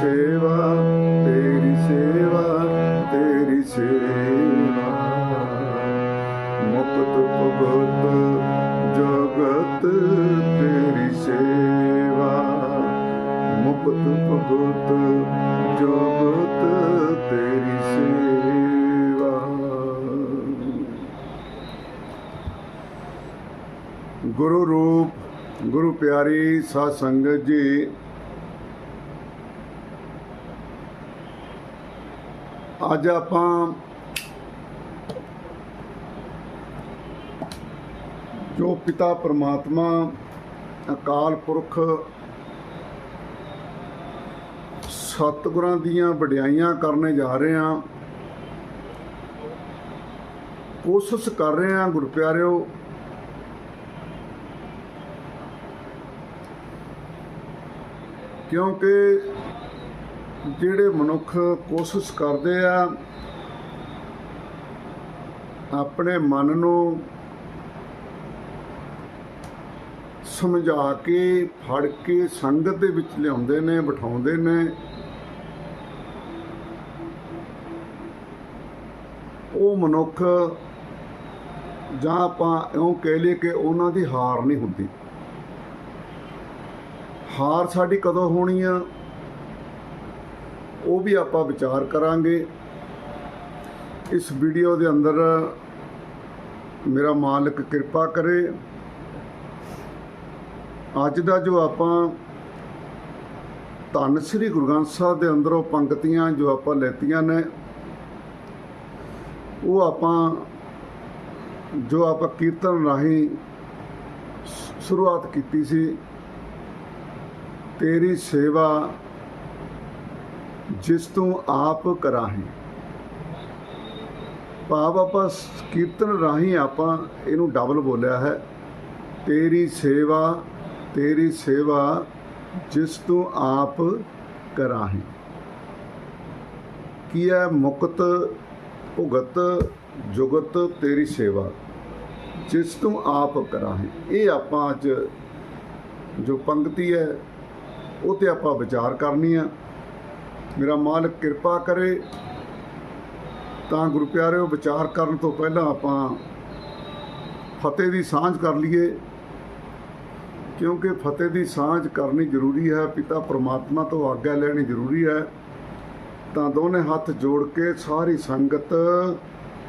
ਸੇਵਾ, ਤੇਰੀ ਸੇਵਾ ਤੇਰੀ ਸੇਵਾ। ਮੁਕਤ ਭਗਤ ਜਗਤ, ਤੇਰੀ ਸੇਵਾ। ਮੁਕਤ ਭਗਤ ਜਗਤ, ਤੇਰੀ ਸੇਵਾ। ਗੁਰੂ ਰੂਪ, ਗੁਰੂ ਪਿਆਰੀ ਸਾਧ ਸੰਗਤ ਜੀ ਅੱਜ ਆਪਾਂ ਜੋ ਪਿਤਾ ਪਰਮਾਤਮਾ, ਅਕਾਲ ਪੁਰਖ, ਸਤਿਗੁਰਾਂ ਦੀਆਂ ਵਡਿਆਈਆਂ ਕਰਨੇ ਜਾ ਰਹੇ ਹਾਂ, ਕੋਸ਼ਿਸ਼ ਕਰ ਰਹੇ ਹਾਂ ਗੁਰਪਿਆਰਿਓ, ਕਿਉਂਕਿ ਜਿਹੜੇ ਮਨੁੱਖ ਕੋਸ਼ਿਸ਼ ਕਰਦੇ ਆ ਆਪਣੇ ਮਨ ਨੂੰ ਸਮਝਾ ਕੇ, ਫੜ ਕੇ ਸੰਗਤ ਦੇ ਵਿੱਚ ਲਿਆਉਂਦੇ ਨੇ, ਬਿਠਾਉਂਦੇ ਨੇ, ਉਹ ਮਨੁੱਖ ਜਾਂ ਆਪਾਂ ਇਉਂ ਕਹਿ ਲਈਏ ਕਿ ਉਹਨਾਂ ਦੀ ਹਾਰ ਨਹੀਂ ਹੁੰਦੀ। ਹਾਰ ਸਾਡੀ ਕਦੋਂ ਹੋਣੀ ਆ? ਉਹ ਵੀ ਆਪਾਂ ਵਿਚਾਰ ਕਰਾਂਗੇ। ਇਸ ਵੀਡੀਓ ਦੇ ਅੰਦਰ ਮੇਰਾ ਮਾਲਕ ਕਿਰਪਾ ਕਰੇ। ਅੱਜ ਦਾ ਜੋ ਆਪਾਂ ਧੰਨ ਸ੍ਰੀ ਗੁਰੂ ਗ੍ਰੰਥ ਸਾਹਿਬ ਦੇ ਅੰਦਰੋਂ ਪੰਕਤੀਆਂ ਜੋ ਆਪਾਂ ਲੈਤੀਆਂ ਨੇ, ਉਹ ਆਪਾਂ ਜੋ ਆਪਾਂ ਕੀਰਤਨ ਰਾਹੀਂ ਸ਼ੁਰੂਆਤ ਕੀਤੀ ਸੀ, ਤੇਰੀ ਸੇਵਾ ਜਿਸ ਤੋਂ ਆਪ ਕਰਾਹੀਂ। ਭਾਵ ਆਪਾਂ ਕੀਰਤਨ ਰਾਹੀਂ ਆਪਾਂ ਇਹਨੂੰ ਡਬਲ ਬੋਲਿਆ ਹੈ। ਤੇਰੀ ਸੇਵਾ ਤੇਰੀ ਸੇਵਾ ਜਿਸ ਤੋਂ ਆਪ ਕਰਾਹੀਂ। ਕੀ ਹੈ ਮੁਕਤ, ਭੁਗਤ, ਜੁਗਤ ਤੇਰੀ ਸੇਵਾ ਜਿਸ ਤੋਂ ਆਪ ਕਰਾਹੀਂ। ਇਹ ਆਪਾਂ ਅੱਜ ਜੋ ਪੰਕਤੀ ਹੈ, ਉਹ ਤੇ ਆਪਾਂ ਵਿਚਾਰ ਕਰਨੀ ਆ ਮੇਰਾ ਮਾਲਕ ਕਿਰਪਾ ਕਰੇ। ਤਾਂ ਗੁਰੂ ਪਿਆਰਿਓ, ਵਿਚਾਰ ਕਰਨ ਤੋਂ ਪਹਿਲਾਂ ਆਪਾਂ ਫਤਿਹ ਦੀ ਸਾਂਝ ਕਰ ਲਈਏ। ਕਿਉਂਕਿ ਫਤਿਹ ਦੀ ਸਾਂਝ ਕਰਨੀ ਜ਼ਰੂਰੀ ਹੈ, ਪਿਤਾ ਪ੍ਰਮਾਤਮਾ ਤੋਂ ਆਗਿਆ ਲੈਣੀ ਜ਼ਰੂਰੀ ਹੈ। ਤਾਂ ਦੋਨੇ ਹੱਥ ਜੋੜ ਕੇ ਸਾਰੀ ਸੰਗਤ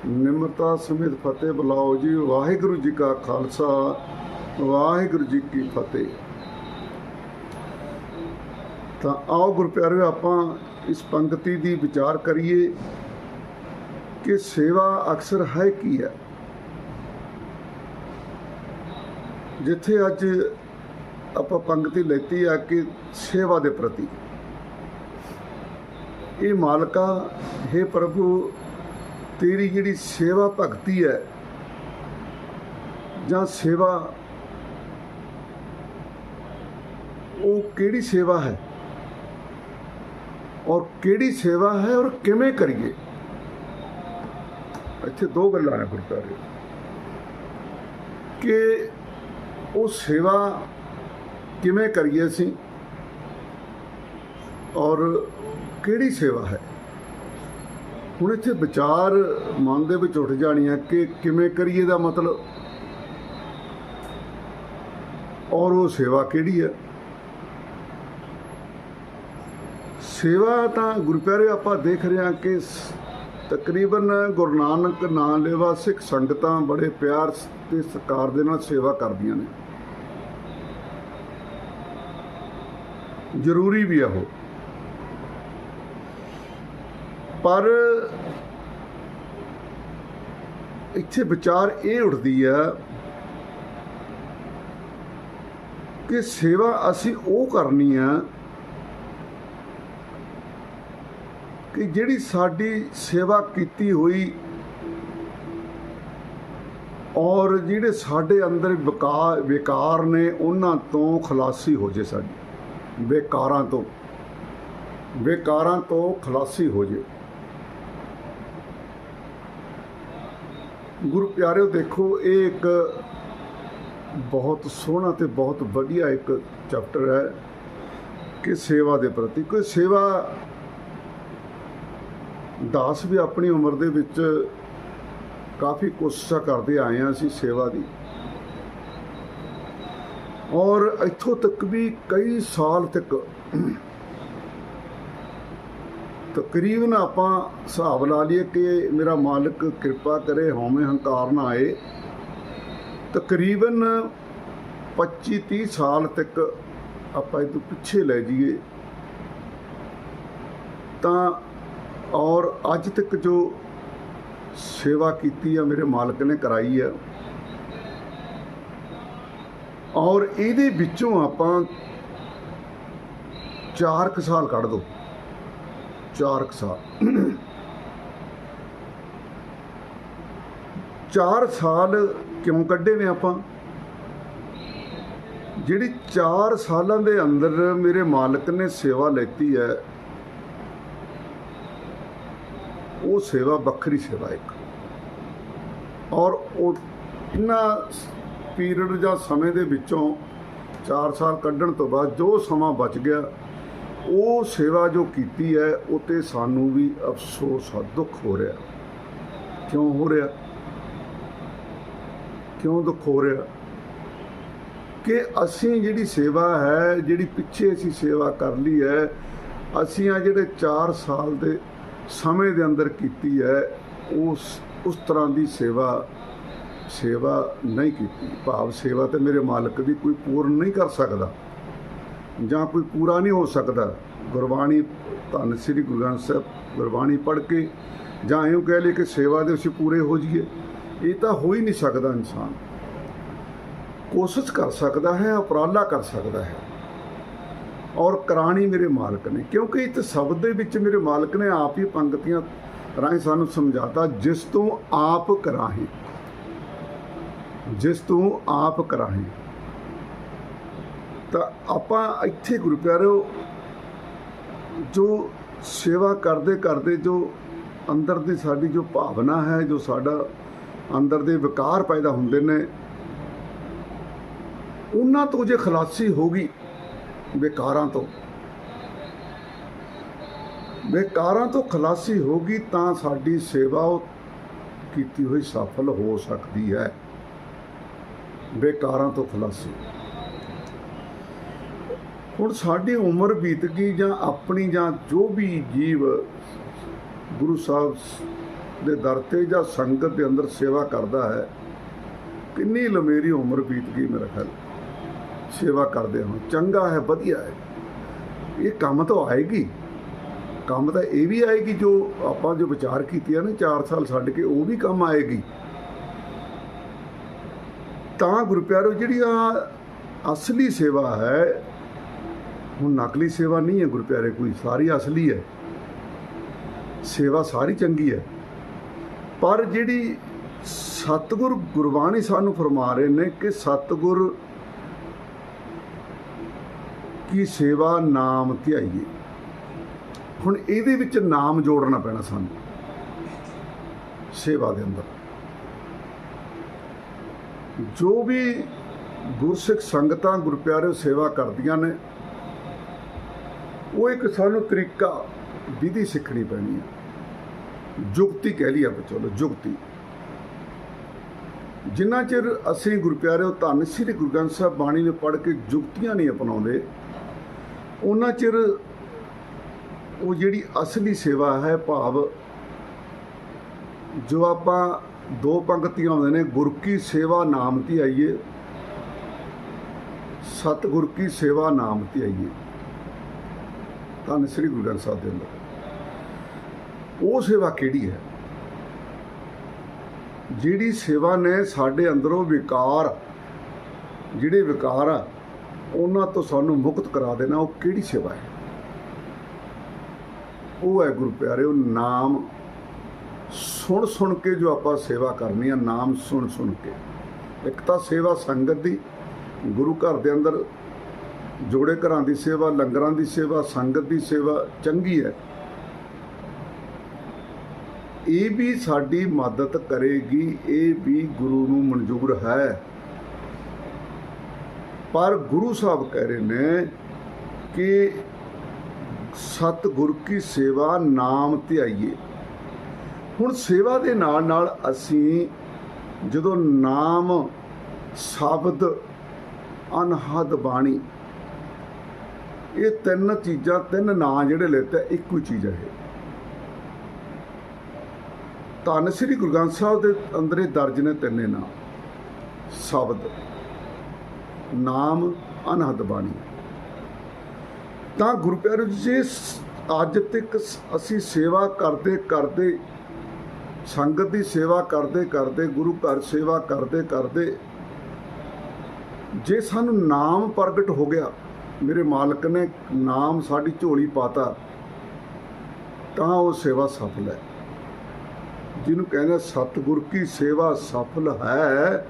ਨਿਮਰਤਾ ਸਮੇਤ ਫਤਿਹ ਬੁਲਾਓ ਜੀ। ਵਾਹਿਗੁਰੂ ਜੀ ਕਾ ਖਾਲਸਾ, ਵਾਹਿਗੁਰੂ ਜੀ ਕੀ ਫਤਿਹ। ਤਾਂ ਆਓ ਗੁਰੂ ਪਿਆਰਿਓ, ਆਪਾਂ ਇਸ ਪੰਕਤੀ ਦੀ ਵਿਚਾਰ ਕਰੀਏ ਕਿ ਸੇਵਾ ਅਕਸਰ ਹੈ ਕੀ ਹੈ? ਜਿੱਥੇ ਅੱਜ ਆਪਾਂ ਪੰਕਤੀ ਲੈਤੀ ਆ ਕਿ ਸੇਵਾ ਦੇ ਪ੍ਰਤੀ। ਇਹ ਮਾਲਕਾ हे ਪ੍ਰਭੂ, ਤੇਰੀ ਜਿਹੜੀ ਸੇਵਾ ਭਗਤੀ ਹੈ ਜਾਂ ਸੇਵਾ, ਉਹ ਕਿਹੜੀ ਸੇਵਾ ਹੈ? ਔਰ ਕਿਹੜੀ ਸੇਵਾ ਹੈ ਔਰ ਕਿਵੇਂ ਕਰੀਏ? ਇੱਥੇ ਦੋ ਗੱਲਾਂ ਨੇ ਗੁਰਦਾਰੇ ਕਿ ਉਹ ਸੇਵਾ ਕਿਵੇਂ ਕਰੀਏ ਅਸੀਂ ਔਰ ਕਿਹੜੀ ਸੇਵਾ ਹੈ? ਹੁਣ ਇੱਥੇ ਵਿਚਾਰ ਮਨ ਦੇ ਵਿੱਚ ਉੱਠ ਜਾਣੀਆਂ ਕਿ ਕਿਵੇਂ ਕਰੀਏ ਦਾ ਮਤਲਬ। ਔਰ ਉਹ ਸੇਵਾ ਕਿਹੜੀ ਹੈ? ਸੇਵਾ ਤਾਂ ਗੁਰੂ ਪਿਆਰੇ ਆਪਾਂ ਦੇਖ ਰਹੇ ਹਾਂ ਕਿ ਤਕਰੀਬਨ ਗੁਰੂ ਨਾਨਕ ਨਾਂ ਲੈਵਾ ਸਿੱਖ ਸੰਗਤਾਂ ਬੜੇ ਪਿਆਰ ਤੇ ਸਤਿਕਾਰ ਦੇ ਨਾਲ ਸੇਵਾ ਕਰਦੀਆਂ ਨੇ। ਜ਼ਰੂਰੀ ਵੀ ਆ ਉਹ। ਪਰ ਇੱਥੇ ਵਿਚਾਰ ਇਹ ਉੱਠਦੀ ਆ ਕਿ ਸੇਵਾ ਅਸੀਂ ਉਹ ਕਰਨੀ ਆ ਕਿ ਜਿਹੜੀ ਸਾਡੀ ਸੇਵਾ ਕੀਤੀ ਹੋਈ ਔਰ ਜਿਹੜੇ ਸਾਡੇ ਅੰਦਰ ਵਿਕਾਰ ਵਿਕਾਰ ਨੇ, ਉਹਨਾਂ ਤੋਂ ਖਲਾਸੀ ਹੋ ਜੇ ਸਾਡੀ। ਬੇਕਾਰਾਂ ਤੋਂ। ਬੇਕਾਰਾਂ ਤੋਂ ਖਲਾਸੀ ਹੋ ਜੇ। ਗੁਰੂ ਪਿਆਰਿਓ, ਦੇਖੋ, ਇਹ ਇੱਕ ਬਹੁਤ ਸੋਹਣਾ ਤੇ ਬਹੁਤ ਵਧੀਆ ਇੱਕ ਚੈਪਟਰ ਹੈ ਕਿ ਸੇਵਾ ਦੇ ਪ੍ਰਤੀ। ਕੋਈ ਸੇਵਾ ਦਾਸ ਵੀ ਆਪਣੀ ਉਮਰ ਦੇ ਵਿੱਚ ਕਾਫੀ ਕੋਸ਼ਿਸ਼ਾਂ ਕਰਦੇ ਆਏ ਹਾਂ ਅਸੀਂ ਸੇਵਾ ਦੀ। ਔਰ ਇੱਥੋਂ ਤੱਕ ਵੀ ਕਈ ਸਾਲ ਤੱਕ ਤਕਰੀਬਨ ਆਪਾਂ ਹਿਸਾਬ ਲਾ ਲਈਏ ਕਿ ਮੇਰਾ ਮਾਲਕ ਕਿਰਪਾ ਕਰੇ, ਹਉਮੈ ਹੰਕਾਰ ਨਾ ਆਏ। ਤਕਰੀਬਨ 25 30 ਸਾਲ ਤੱਕ ਆਪਾਂ ਇਹ ਤੋਂ ਪਿੱਛੇ ਲੈ ਜਾਈਏ। ਤਾਂ ਔਰ ਅੱਜ ਤੱਕ ਜੋ ਸੇਵਾ ਕੀਤੀ ਆ ਮੇਰੇ ਮਾਲਕ ਨੇ ਕਰਾਈ ਆ, ਔਰ ਇਹਦੇ ਵਿੱਚੋਂ ਆਪਾਂ 4 ਕੁ ਸਾਲ ਕੱਢ ਦੋ 4 ਕੁ ਸਾਲ। 4 ਸਾਲ ਕਿਉਂ ਕੱਢੇ ਨੇ ਆਪਾਂ? ਜਿਹੜੀ 4 ਸਾਲਾਂ ਦੇ ਅੰਦਰ ਮੇਰੇ ਮਾਲਕ ਨੇ ਸੇਵਾ ਲੈਤੀ ਹੈ ਉਹ ਸੇਵਾ ਵੱਖਰੀ ਸੇਵਾ ਇੱਕ। ਔਰ ਉਹ ਇਹਨਾਂ ਪੀਰੀਅਡ ਜਾਂ ਸਮੇਂ ਦੇ ਵਿੱਚੋਂ 4 ਸਾਲ ਕੱਢਣ ਤੋਂ ਬਾਅਦ ਜੋ ਸਮਾਂ ਬਚ ਗਿਆ, ਉਹ ਸੇਵਾ ਜੋ ਕੀਤੀ ਹੈ ਉਹ ਤੇ ਸਾਨੂੰ ਵੀ ਅਫਸੋਸ ਆ ਦੁੱਖ ਹੋ ਰਿਹਾ। ਕਿਉਂ ਹੋ ਰਿਹਾ? ਕਿਉਂ ਦੁੱਖ ਹੋ ਰਿਹਾ? ਕਿ ਅਸੀਂ ਜਿਹੜੀ ਸੇਵਾ ਹੈ, ਜਿਹੜੀ ਪਿੱਛੇ ਅਸੀਂ ਸੇਵਾ ਕਰ ਲਈ ਹੈ, ਅਸੀਂ ਆ ਜਿਹੜੇ 4 ਸਾਲ ਦੇ ਸਮੇਂ ਦੇ ਅੰਦਰ ਕੀਤੀ ਹੈ, ਉਸ ਉਸ ਤਰ੍ਹਾਂ ਦੀ ਸੇਵਾ ਸੇਵਾ ਨਹੀਂ ਕੀਤੀ। ਭਾਵ ਸੇਵਾ ਤੇ ਮੇਰੇ ਮਾਲਕ ਦੀ ਕੋਈ ਪੂਰਨ ਨਹੀਂ ਕਰ ਸਕਦਾ ਜਾਂ ਕੋਈ ਪੂਰਾ ਨਹੀਂ ਹੋ ਸਕਦਾ। ਗੁਰਬਾਣੀ ਧੰਨ ਸ੍ਰੀ ਗੁਰੂ ਗ੍ਰੰਥ ਸਾਹਿਬ ਗੁਰਬਾਣੀ ਪੜ੍ਹ ਕੇ ਜਾਂ ਇਹੋ ਕਹਿ ਲਈ ਕਿ ਸੇਵਾ ਦੇ ਅਸੀਂ ਪੂਰੇ ਹੋ ਜਾਈਏ, ਇਹ ਤਾਂ ਹੋ ਹੀ ਨਹੀਂ ਸਕਦਾ ਇਨਸਾਨ। ਕੋਸ਼ਿਸ਼ ਕਰ ਸਕਦਾ ਹੈ, ਉਪਰਾਲਾ ਕਰ ਸਕਦਾ ਹੈ। ਔਰ ਕਰਾਣੀ ਮੇਰੇ ਮਾਲਕ ਨੇ। ਕਿਉਂਕਿ ਇਸ ਸ਼ਬਦ ਦੇ ਵਿੱਚ ਮੇਰੇ ਮਾਲਕ ਨੇ ਆਪ ਹੀ ਪੰਕਤੀਆਂ ਰਾਹੀਂ ਸਾਨੂੰ ਸਮਝਾਤਾ, ਜਿਸ ਤੋਂ ਆਪ ਕਰਾਹੀ। ਜਿਸ ਤੋਂ ਆਪ ਕਰਾਹੀ। ਤਾਂ ਆਪਾਂ ਇੱਥੇ ਗੁਰੂ ਪਿਆਰਿਓ ਜੋ ਸੇਵਾ ਕਰਦੇ ਕਰਦੇ, ਜੋ ਅੰਦਰ ਦੀ ਸਾਡੀ ਜੋ ਭਾਵਨਾ ਹੈ, ਜੋ ਸਾਡਾ ਅੰਦਰ ਦੇ ਵਿਕਾਰ ਪੈਦਾ ਹੁੰਦੇ ਨੇ, ਉਹਨਾਂ ਤੋਂ ਜੇ ਖਲਾਸੀ ਹੋਗੀ ਵਿਕਾਰਾਂ ਤੋਂ। ਵਿਕਾਰਾਂ ਤੋਂ ਖਲਾਸੀ ਹੋਗੀ ਤਾਂ ਸਾਡੀ ਸੇਵਾ ਕੀਤੀ ਹੋਈ ਸਫਲ ਹੋ ਸਕਦੀ ਹੈ। ਵਿਕਾਰਾਂ ਤੋਂ ਖਲਾਸੀ। ਹੁਣ ਸਾਡੀ ਉਮਰ ਬੀਤ ਗਈ ਜਾਂ ਆਪਣੀ ਜਾਂ ਜੋ ਵੀ ਜੀਵ ਗੁਰੂ ਸਾਹਿਬ ਦੇ ਦਰ ਤੇ ਜਾਂ ਸੰਗਤ ਦੇ ਅੰਦਰ ਸੇਵਾ ਕਰਦਾ ਹੈ, ਕਿੰਨੀ ਲੰਮੇਰੀ ਉਮਰ ਬੀਤ ਗਈ ਮੇਰਾ ਖਿਆਲ ਸੇਵਾ ਕਰਦੇ ਹਾਂ। ਚੰਗਾ ਹੈ, ਵਧੀਆ ਹੈ। ਇਹ ਕੰਮ ਤਾਂ ਆਏਗੀ। ਕੰਮ ਤਾਂ ਇਹ ਵੀ ਆਏਗੀ ਜੋ ਆਪਾਂ ਜੋ ਵਿਚਾਰ ਕੀਤੀਆਂ ਨਾ 4 ਸਾਲ ਛੱਡ ਕੇ ਉਹ ਵੀ ਕੰਮ ਆਏਗੀ। ਤਾਂ ਗੁਰੂ ਪਿਆਰੋ, ਜਿਹੜੀ ਆ ਅਸਲੀ ਸੇਵਾ ਹੈ, ਹੁਣ ਨਕਲੀ ਸੇਵਾ ਨਹੀਂ ਹੈ ਗੁਰੂ ਪਿਆਰੇ ਕੋਈ, ਸਾਰੀ ਅਸਲੀ ਹੈ। ਸੇਵਾ ਸਾਰੀ ਚੰਗੀ ਹੈ। ਪਰ ਜਿਹੜੀ ਸਤਿਗੁਰ ਗੁਰਬਾਣੀ ਸਾਨੂੰ ਫਰਮਾ ਰਹੇ ਨੇ ਕਿ ਸਤਿਗੁਰ ਕੀ ਸੇਵਾ ਨਾਮ ਧਿਆਈਏ? ਹੁਣ ਇਹਦੇ ਵਿੱਚ ਨਾਮ ਜੋੜਨਾ ਪੈਣਾ ਸਾਨੂੰ। ਸੇਵਾ ਦੇ ਅੰਦਰ। ਜੋ ਵੀ ਗੁਰਸਿੱਖ ਸੰਗਤਾਂ ਗੁਰਪਿਆਰੇ ਸੇਵਾ ਕਰਦੀਆਂ ਨੇ, ਉਹ ਇੱਕ ਸਾਨੂੰ ਤਰੀਕਾ, ਵਿਧੀ ਸਿੱਖਣੀ ਪੈਣੀ ਹੈ। ਜੁਗਤੀ ਕਹਿ ਲਈ ਆਪਾਂ ਚਲੋ, ਜੁਗਤੀ। ਜਿੰਨਾ ਚਿਰ ਅਸੀਂ ਗੁਰਪਿਆਰੇ ਧੰਨ ਸ੍ਰੀ ਗੁਰੂ ਗ੍ਰੰਥ ਸਾਹਿਬ ਬਾਣੀ ਨੂੰ ਪੜ੍ਹ ਕੇ ਜੁਗਤੀਆਂ ਨਹੀਂ ਅਪਣਾਉਂਦੇ ਉਹਨਾਂ ਚਿਰ ਉਹ ਜਿਹੜੀ ਅਸਲੀ ਸੇਵਾ ਹੈ ਭਾਵ, ਜੋ ਆਪਾਂ ਦੋ ਪੰਕਤੀਆਂ ਹੁੰਦੇ ਨੇ, ਗੁਰ ਕੀ ਸੇਵਾ ਨਾਮ ਧਿਆਈਏ ਆਈਏ ਗੁਰ ਕੀ ਸੇਵਾ ਨਾਮ ਧਿਆਈਏ ਧੰਨ ਸ੍ਰੀ ਗੁਰੂ ਗ੍ਰੰਥ ਸਾਹਿਬ ਦੇ ਅੰਦਰ। ਉਹ ਸੇਵਾ ਕਿਹੜੀ ਹੈ? ਜਿਹੜੀ ਸੇਵਾ ਨੇ ਸਾਡੇ ਅੰਦਰੋਂ ਵਿਕਾਰ, ਜਿਹੜੇ ਵਿਕਾਰ ਆ ਉਹਨਾਂ ਤੋਂ ਸਾਨੂੰ ਮੁਕਤ ਕਰਾ ਦੇਣਾ, ਉਹ ਕਿਹੜੀ ਸੇਵਾ ਹੈ? ਉਹ ਹੈ ਗੁਰੂ ਪਿਆਰਿਓ ਨਾਮ ਸੁਣ ਸੁਣ ਕੇ ਜੋ ਆਪਾਂ ਸੇਵਾ ਕਰਨੀ ਆ, ਨਾਮ ਸੁਣ ਸੁਣ ਕੇ। ਇੱਕ ਤਾਂ ਸੇਵਾ ਸੰਗਤ ਦੀ, ਗੁਰੂ ਘਰ ਦੇ ਅੰਦਰ ਜੋੜੇ ਘਰਾਂ ਦੀ ਸੇਵਾ, ਲੰਗਰਾਂ ਦੀ ਸੇਵਾ, ਸੰਗਤ ਦੀ ਸੇਵਾ ਚੰਗੀ ਹੈ। ਇਹ ਵੀ ਸਾਡੀ ਮਦਦ ਕਰੇਗੀ, ਇਹ ਵੀ ਗੁਰੂ ਨੂੰ ਮਨਜ਼ੂਰ ਹੈ। ਪਰ ਗੁਰੂ ਸਾਹਿਬ ਕਹਿ ਰਹੇ ਨੇ ਕਿ ਸਤਿਗੁਰ ਕੀ ਸੇਵਾ ਨਾਮ ਧਿਆਈਏ ਹੁਣ ਸੇਵਾ ਦੇ ਨਾਲ ਨਾਲ ਅਸੀਂ ਜਦੋਂ ਨਾਮ, ਸ਼ਬਦ, ਅਨਹਦ ਬਾਣੀ, ਇਹ ਤਿੰਨ ਚੀਜ਼ਾਂ, ਤਿੰਨ ਨਾਂ ਜਿਹੜੇ ਲੈਤੇ ਇੱਕੋ ਹੀ ਚੀਜ਼ ਹੈ ਇਹ। ਧੰਨ ਸ੍ਰੀ ਗੁਰੂ ਗ੍ਰੰਥ ਸਾਹਿਬ ਦੇ ਅੰਦਰ ਦਰਜ ਨੇ ਤਿੰਨੇ ਨਾਂ, ਸ਼ਬਦ। ਨਾਮ ਅਨਹਦ ਬਾਣੀ। ਤਾਂ ਗੁਰੂ ਪਿਆਰੇ ਜੀ ਅੱਜ ਤੱਕ ਅਸੀਂ ਸੇਵਾ ਕਰਦੇ ਕਰਦੇ, ਸੰਗਤ ਦੀ ਸੇਵਾ ਕਰਦੇ ਕਰਦੇ, ਗੁਰੂ ਘਰ ਸੇਵਾ ਕਰਦੇ ਕਰਦੇ, ਜੇ ਸਾਨੂੰ ਨਾਮ ਪ੍ਰਗਟ ਹੋ ਗਿਆ, ਮੇਰੇ ਮਾਲਕ ਨੇ ਨਾਮ ਸਾਡੀ ਝੋਲੀ ਪਾਤਾ, ਤਾਂ ਉਹ ਸੇਵਾ ਸਫਲ ਹੈ। ਜਿਹਨੂੰ ਕਹਿੰਦੇ ਸਤਿਗੁਰ ਕੀ ਸੇਵਾ ਸਫਲ ਹੈ,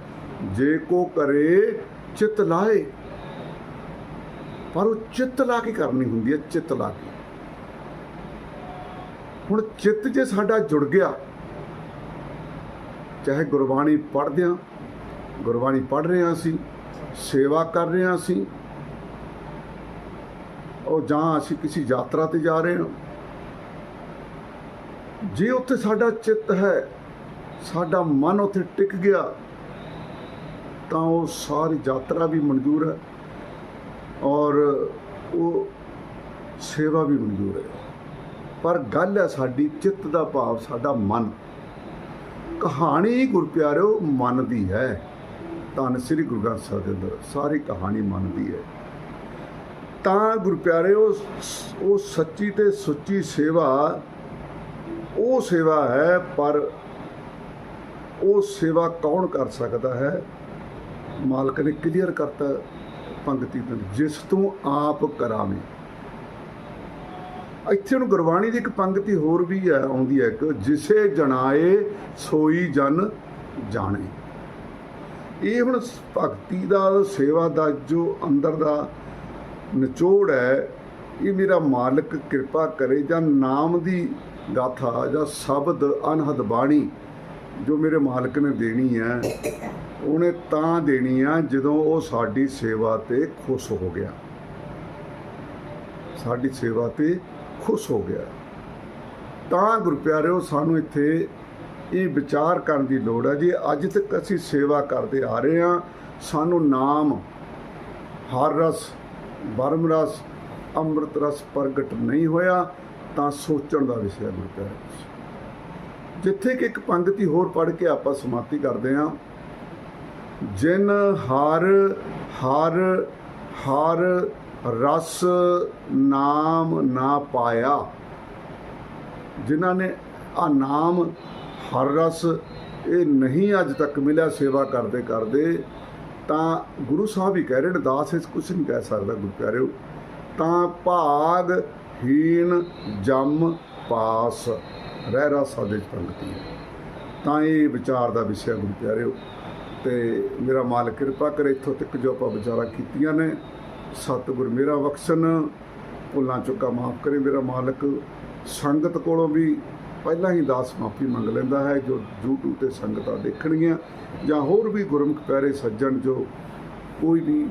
ਜੇ ਕੋ ਕਰੇ ਚਿੱਤ ਲਾਏ ਪਰ ਉਹ ਚਿੱਤ ਲਾ ਕੇ ਕਰਨੀ ਹੁੰਦੀ ਹੈ, ਚਿੱਤ ਲਾ ਕੇ। ਹੁਣ ਚਿੱਤ ਜੇ ਸਾਡਾ ਜੁੜ ਗਿਆ, ਚਾਹੇ ਗੁਰਬਾਣੀ ਪੜ੍ਹਦੇ ਹਾਂ ਗੁਰਬਾਣੀ ਪੜ੍ਹ ਰਹੇ ਹਾਂ ਅਸੀਂ, ਸੇਵਾ ਕਰ ਰਹੇ ਹਾਂ ਅਸੀਂ, ਉਹ ਜਾਂ ਅਸੀਂ ਕਿਸੇ ਯਾਤਰਾ ਤੇ ਜਾ ਰਹੇ ਹਾਂ। ਜੇ ਉੱਥੇ ਸਾਡਾ ਚਿੱਤ ਹੈ, ਸਾਡਾ ਮਨ ਉੱਥੇ ਟਿਕ ਗਿਆ ਤਾਂ ਉਹ ਸਾਰੀ ਯਾਤਰਾ ਵੀ ਮਨਜ਼ੂਰ ਹੈ ਔਰ ਉਹ ਸੇਵਾ ਵੀ ਮਨਜ਼ੂਰ ਹੈ। ਪਰ ਗੱਲ ਹੈ ਸਾਡੀ, ਚਿੱਤ ਦਾ ਭਾਵ, ਸਾਡਾ ਮਨ। ਕਹਾਣੀ ਗੁਰ ਪਿਆਰਿਓ ਮਨ ਦੀ ਹੈ। ਧੰਨ ਸ੍ਰੀ ਗੁਰੂ ਗ੍ਰੰਥ ਸਾਹਿਬ ਦੇ ਅੰਦਰ ਸਾਰੀ ਕਹਾਣੀ ਮਨ ਦੀ ਹੈ। ਤਾਂ ਗੁਰ ਉਹ ਸੱਚੀ ਤੇ ਸੁੱਚੀ ਸੇਵਾ, ਉਹ ਸੇਵਾ ਹੈ, ਪਰ ਉਹ ਸੇਵਾ ਕੌਣ ਕਰ ਸਕਦਾ ਹੈ? ਮਾਲਕ ਨੇ ਕਲੀਅਰ ਕਰਤਾ ਪੰਗਤੀ ਤੋਂ, ਜਿਸ ਤੋਂ ਆਪ ਕਰਾਵੇ। ਇੱਥੇ ਨੂੰ ਗੁਰਬਾਣੀ ਦੀ ਇੱਕ ਪੰਗਤੀ ਹੋਰ ਵੀ ਹੈ, ਆਉਂਦੀ ਹੈ ਇੱਕ, ਜਿਸੇ ਜਣਾਏ ਸੋਈ ਜਨ ਜਾਣੇ। ਇਹ ਹੁਣ ਭਗਤੀ ਦਾ, ਸੇਵਾ ਦਾ, ਜੋ ਅੰਦਰ ਦਾ ਨਿਚੋੜ ਹੈ, ਇਹ ਮੇਰਾ ਮਾਲਕ ਕਿਰਪਾ ਕਰੇ, ਜਾਂ ਨਾਮ ਦੀ ਗਾਥਾ, ਜਾਂ ਸ਼ਬਦ ਅਨਹਦ ਬਾਣੀ ਜੋ ਮੇਰੇ ਮਾਲਕ ਨੇ ਦੇਣੀ ਹੈ ਉਹਨੇ ਤਾਂ ਦੇਣੀ ਆ ਜਦੋਂ ਉਹ ਸਾਡੀ ਸੇਵਾ ਤੇ ਖੁਸ਼ ਹੋ ਗਿਆ। ਸਾਡੀ ਸੇਵਾ ਤੇ ਖੁਸ਼ ਹੋ ਗਿਆ। ਤਾਂ ਗੁਰੂ ਪਿਆਰਿਓ ਸਾਨੂੰ ਇੱਥੇ ਇਹ ਵਿਚਾਰ ਕਰਨ ਦੀ ਲੋੜ ਹੈ ਜੀ, ਅੱਜ ਤੱਕ ਅਸੀਂ ਸੇਵਾ ਕਰਦੇ ਆ ਰਹੇ ਹਾਂ। ਸਾਨੂੰ ਨਾਮ, ਹਰ ਰਸ ਬਰਮ ਰਸ, ਅੰਮ੍ਰਿਤ ਰਸ ਪ੍ਰਗਟ ਨਹੀਂ ਹੋਇਆ, ਤਾਂ ਸੋਚਣ ਦਾ ਵਿਸ਼ਾ ਹੈ ਗੁਰੂ ਪਿਆਰਿਓ ਜਿੱਥੇ ਕਿ ਇੱਕ ਪੰਗਤੀ ਹੋਰ ਪੜ੍ਹ ਕੇ ਆਪਾਂ ਸਮਾਪਤੀ ਕਰਦੇ ਹਾਂ। ਜਿਨ ਹਰ ਹਰ ਹਰ ਰਸ ਨਾਮ ਨਾ ਪਾਇਆ। ਜਿਨ੍ਹਾਂ ਨੇ ਆ ਨਾਮ, ਹਰ ਰਸ, ਇਹ ਨਹੀਂ ਅੱਜ ਤੱਕ ਮਿਲਿਆ ਸੇਵਾ ਕਰਦੇ ਕਰਦੇ, ਤਾਂ ਗੁਰੂ ਸਾਹਿਬ ਹੀ ਕਹਿ ਰਹੇ ਨੇ, ਦਾਸ ਇਸ ਕੁਝ ਨਹੀਂ ਕਹਿ ਸਕਦਾ ਗੁਰੂ ਪਿਆਰਿਓ ਤਾਂ ਭਾਗ ਹੀਣ ਜਮ ਪਾਸ, ਰਹਿ ਰਸਾ ਦੇ ਪੰਕਤੀ ਹੈ। ਤਾਂ ਇਹ ਵਿਚਾਰ ਦਾ ਵਿਸ਼ਾ ਗੁਰੂ ਕਿਆ ਰਹੇ ਹੋ ਤੇ ਮੇਰਾ ਮਾਲਕ ਕਿਰਪਾ ਕਰੇ, ਇੱਥੋਂ ਤੱਕ ਜੋ ਆਪਾਂ ਵਿਚਾਰਾਂ ਕੀਤੀਆਂ ਨੇ, ਸਤਿਗੁਰ ਮੇਰਾ ਬਖਸ਼ਣ, ਭੁੱਲਾਂ ਚੁੱਕਾ ਮਾਫ ਕਰੇ ਮੇਰਾ ਮਾਲਕ। ਸੰਗਤ ਕੋਲੋਂ ਵੀ ਪਹਿਲਾਂ ਹੀ ਦਾਸ ਮਾਫੀ ਮੰਗ ਲੈਂਦਾ ਹੈ, ਜੋ YouTube ਤੇ ਸੰਗਤਾਂ ਦੇਖਣਗੀਆਂ, ਜਾਂ ਹੋਰ ਵੀ ਗੁਰਮੁਖ ਪਿਆਰੇ ਸੱਜਣ ਜੋ ਕੋਈ ਵੀ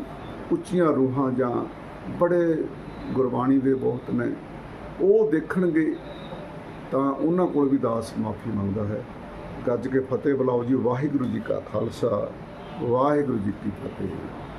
ਉੱਚੀਆਂ ਰੂਹਾਂ ਜਾਂ ਬੜੇ ਗੁਰਬਾਣੀ ਦੇ ਬਹੁਤ ਨੇ, ਉਹ ਦੇਖਣਗੇ, ਤਾਂ ਉਹਨਾਂ ਕੋਲ ਵੀ ਦਾਸ ਮਾਫੀ ਮੰਗਦਾ ਹੈ। ਗੱਜ ਕੇ ਫਤਿਹ ਬੁਲਾਓ ਜੀ। ਵਾਹਿਗੁਰੂ ਜੀ ਕਾ ਖਾਲਸਾ ਵਾਹਿਗੁਰੂ ਜੀ ਕੀ ਫਤਿਹ।